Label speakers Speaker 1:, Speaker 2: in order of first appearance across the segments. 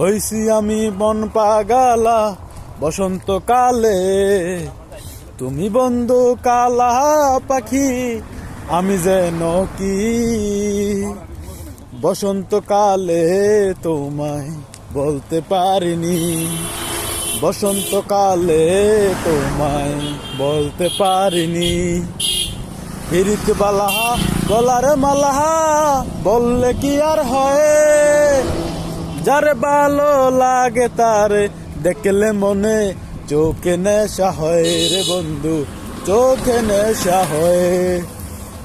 Speaker 1: হইছি আমি বন পাগালা, বসন্তকালে। তুমি বন্ধু কালা পাখি, আমি যেন কি? বসন্তকালে তোমায় বলতে পারিনি। বসন্তকালে তোমায় বলতে পারিনি। হিরিত বালাহা গলার মালাহা বললে কি আর হয়? যার ভালো লাগে তারে, দেখলে মনে চোখে নেশা হয় রে বন্ধু, চোখে নেশা হয়।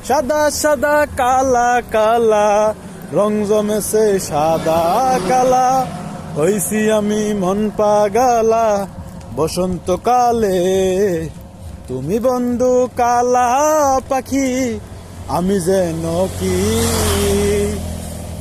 Speaker 1: সাদা সাদা, কালা কালা, রং জমেছে সাদা, কালা। হইছি আমি মন পাগালা বসন্তকালে। তুমি বন্ধু কালা পাখি, আমি যেন কি